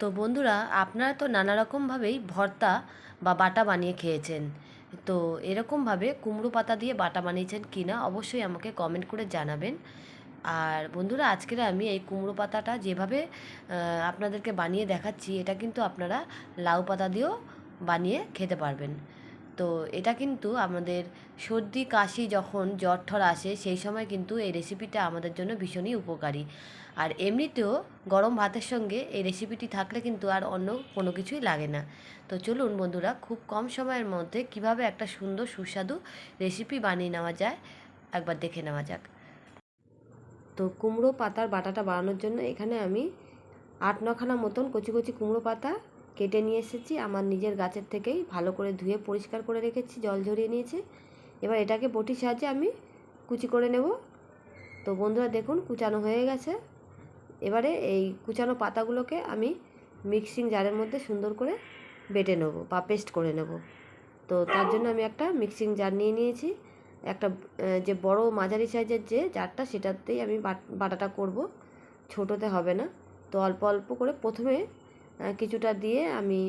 তো বন্ধুরা, আপনারা তো নানা রকমভাবেই ভর্তা বা বাটা বানিয়ে খেয়েছেন। তো এরকমভাবে কুমড়ো পাতা দিয়ে বাটা বানিয়েছেন কি না অবশ্যই আমাকে কমেন্ট করে জানাবেন। আর বন্ধুরা, আজকের আমি এই কুমড়ো পাতাটা যেভাবে আপনাদেরকে বানিয়ে দেখাচ্ছি, এটা কিন্তু আপনারা লাউ পাতা দিয়েও বানিয়ে খেতে পারবেন। তো এটা কিন্তু আমাদের সর্দি, কাশি যখন জ্বর, ঠর আসে, সেই সময় কিন্তু এই রেসিপিটা আমাদের জন্য ভীষণই উপকারী। আর এমনিতেও গরম ভাতের সঙ্গে এই রেসিপিটি থাকলে কিন্তু আর অন্য কোনো কিছুই লাগে না। তো চলুন বন্ধুরা, খুব কম সময়ের মধ্যে কীভাবে একটা সুন্দর, সুস্বাদু রেসিপি বানিয়ে নেওয়া যায়, একবার দেখে নেওয়া যাক। তো কুমড়ো পাতার বাটাটা বানানোর জন্য এখানে আমি আট, নখানা মতন কচি কচি কুমড়ো পাতা কেটে নিয়ে এসেছি। আমার নিজের গাছের থেকেই ভালো করে ধুয়ে পরিষ্কার করে রেখেছি, জল ঝরিয়ে নিয়েছি। এবার এটাকে বটির সাহায্যে আমি কুচি করে নেব। তো বন্ধুরা দেখুন, কুচানো হয়ে গেছে। এবারে এই কুচানো পাতাগুলোকে আমি মিক্সিং জারের মধ্যে সুন্দর করে বেটে নেব বা পেস্ট করে নেব। তো তার জন্য আমি একটা মিক্সিং জার নিয়ে নিয়েছি। একটা যে বড় মাঝারি সাইজের যে জারটা, সেটাতেই আমি বাট- বাটাটা করব। ছোটোতে হবে না। তো অল্প অল্প করে প্রথমে কিছুটা দিয়ে আমি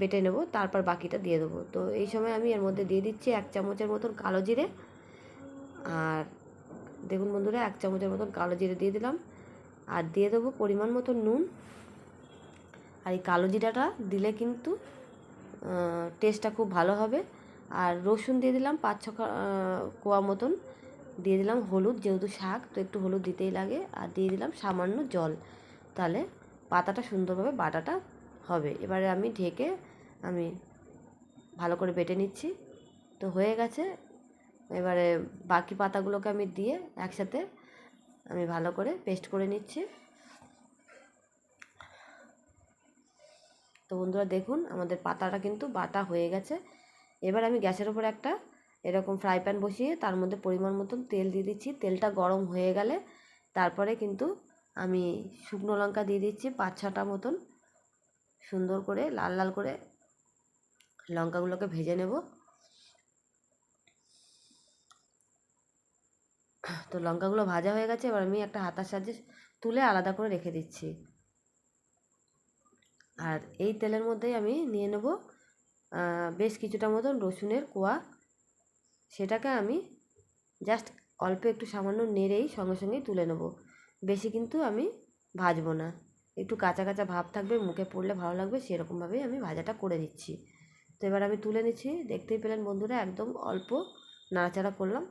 বেটে নেব, তারপর বাকিটা দিয়ে দেবো। তো এই সময় আমি এর মধ্যে দিয়ে দিচ্ছি এক চামচের মতন কালো জিরে। আর দেখুন বন্ধুরা, এক চামচের মতন কালো জিরে দিয়ে দিলাম। আর দিয়ে দেবো পরিমাণ মতো নুন। আর এই কালো জিরাটা দিলে কিন্তু টেস্টটা খুব ভালো হবে। আর রসুন দিয়ে দিলাম পাঁচ ছ কোয়া মতন। দিয়ে দিলাম হলুদ, যেহেতু শাক, তো একটু হলুদ দিতেই লাগে। আর দিয়ে দিলাম সামান্য জল। তাহলে পাতাটা সুন্দরভাবে বাটাটা হবে। এবারে আমি ঢেকে আমি ভালো করে বেটে নিচ্ছি। তো হয়ে গেছে। এবারে বাকি পাতাগুলোকে আমি দিয়ে একসাথে আমি ভালো করে পেস্ট করে নিচ্ছি। তো বন্ধুরা দেখুন, আমাদের পাতাটা কিন্তু বাটা হয়ে গেছে। এবার আমি গ্যাসের ওপর একটা এরকম ফ্রাই প্যান বসিয়ে তার মধ্যে পরিমাণ মতন তেল দিয়ে দিচ্ছি। তেলটা গরম হয়ে গেলে তারপরে কিন্তু আমি শুকনো লঙ্কা দিয়ে দিচ্ছি পাঁচ ছটা মতন। সুন্দর করে, লাল লাল করে লঙ্কাগুলোকে ভেজে নেব। তো লঙ্কাগুলো ভাজা হয়ে গেছে, এবার আমি একটা হাতার সাহায্যে তুলে আলাদা করে রেখে দিচ্ছি। আর এই তেলের মধ্যেই আমি নিয়ে নেব বেশ কিছুটা মতন রসুনের কোয়া। সেটাকে আমি জাস্ট অল্প একটু সামান্য নেড়েই সঙ্গে সঙ্গেই তুলে নেব। বেশি কিন্তু আমি ভাজবো না। একটু কাঁচা কাঁচা ভাব থাকবে, মুখে পড়লে ভালো লাগবে, সেরকমভাবেই আমি ভাজাটা করে দিচ্ছি তো এবার আমি তুলে নিচ্ছি। দেখতেই পেলেন বন্ধুরা, একদম অল্প নাড়াচাড়া করলাম।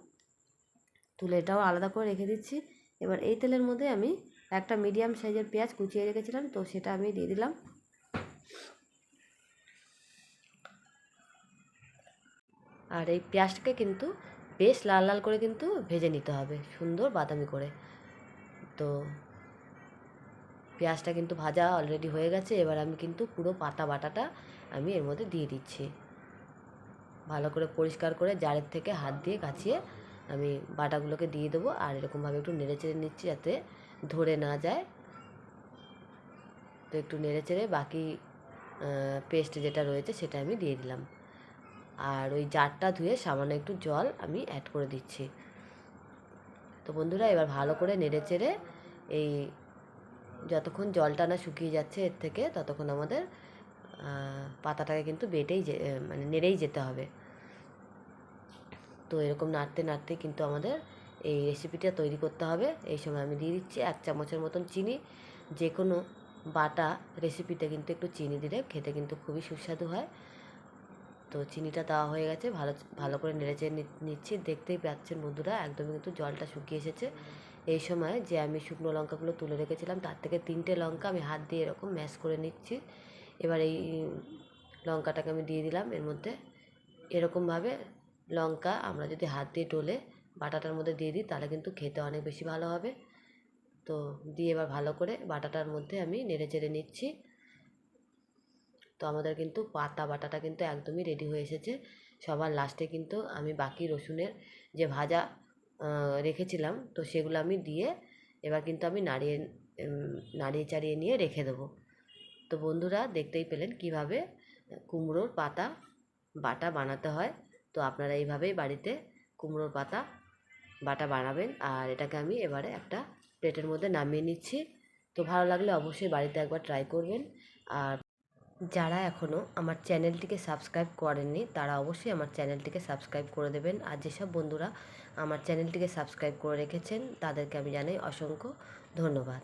তুলে এটাও আলাদা করে রেখে দিচ্ছি। এবার এই তেলের মধ্যে আমি একটা মিডিয়াম সাইজের পেঁয়াজ কুচিয়ে রেখেছিলাম, তো সেটা আমি দিয়ে দিলাম। আর এই পেঁয়াজটাকে কিন্তু বেশ লাল লাল করে কিন্তু ভেজে নিতে হবে, সুন্দর বাদামি করে। তো পেঁয়াজটা কিন্তু ভাজা অলরেডি হয়ে গেছে, এবার আমি কিন্তু পুরো পাতা বাটাটা আমি এর মধ্যে দিয়ে দিচ্ছি। ভালো করে পরিষ্কার করে জারের থেকে হাত দিয়ে কাছিয়ে আমি বাটাগুলোকে দিয়ে দেবো আর এরকমভাবে একটু নেড়ে চেড়ে নিচ্ছি যাতে ধরে না যায়। তো একটু নেড়ে চেড়ে বাকি পেস্ট যেটা রয়েছে সেটা আমি দিয়ে দিলাম। আর ওই জারটা ধুয়ে সামান্য একটু জল আমি অ্যাড করে দিচ্ছি। তো বন্ধুরা, এবার ভালো করে নেড়ে চেড়ে এই যতক্ষণ জলটা না শুকিয়ে যাচ্ছে এর থেকে ততক্ষণ আমাদের পাতাটাকে কিন্তু বেটেই যে মানে নেড়েই যেতে হবে। তো এরকম নাড়তে নাড়তে কিন্তু আমাদের এই রেসিপিটা তৈরি করতে হবে। এই সময় আমি দিয়ে দিচ্ছি এক চামচের মতন চিনি। যে কোনো বাটা রেসিপিতে কিন্তু একটু চিনি দিলে খেতে কিন্তু খুবই সুস্বাদু হয়। তো চিনিটা দেওয়া হয়ে গেছে, ভালো ভালো করে নেড়ে চেড়ে নিচ্ছি। দেখতেই পাচ্ছেন বন্ধুরা, একদমই কিন্তু জলটা শুকিয়ে এসেছে। এই সময় যে আমি শুকনো লঙ্কাগুলো তুলে রেখেছিলাম, তার থেকে তিনটে লঙ্কা আমি হাত দিয়ে এরকম ম্যাশ করে নিচ্ছি। এবার এই লঙ্কাটাকে আমি দিয়ে দিলাম, এর মধ্যে এরকমভাবে লঙ্কা আমরা যদি হাত দিয়ে টলে বাটাটার মধ্যে দিয়ে দিই, তাহলে কিন্তু খেতে অনেক বেশি ভালো হবে। তো দিয়ে এবার ভালো করে বাটাটার মধ্যে আমি নেড়ে চেড়ে নিচ্ছি। তো আমাদের কিন্তু পাতা বাটাটা কিন্তু একদমই রেডি হয়ে এসেছে। সবার লাস্টে কিন্তু আমি বাকি রসুনের যে ভাজা রেখেছিলাম, তো সেগুলো আমি দিয়ে এবার কিন্তু আমি নাড়িয়ে নাড়িয়ে চাড়িয়ে নিয়ে রেখে দেবো। তো বন্ধুরা দেখতেই পেলেন কীভাবে কুমড়োর পাতা বাটা বানাতে হয়। তো আপনারা এইভাবেই বাড়িতে কুমড়োর পাতা বাটা বানাবেন। আর এটাকে আমি এবারে একটা প্লেটের মধ্যে নামিয়ে নিচ্ছি। তো ভালো লাগলে অবশ্যই বাড়িতে একবার ট্রাই করবেন। আর যারা এখনও আমার চ্যানেলটিকে সাবস্ক্রাইব করেননি, তারা অবশ্যই আমার চ্যানেলটিকে সাবস্ক্রাইব করে দেবেন। আর যেসব বন্ধুরা আমার চ্যানেলটিকে সাবস্ক্রাইব করে রেখেছেন, তাদেরকে আমি জানাই অসংখ্য ধন্যবাদ।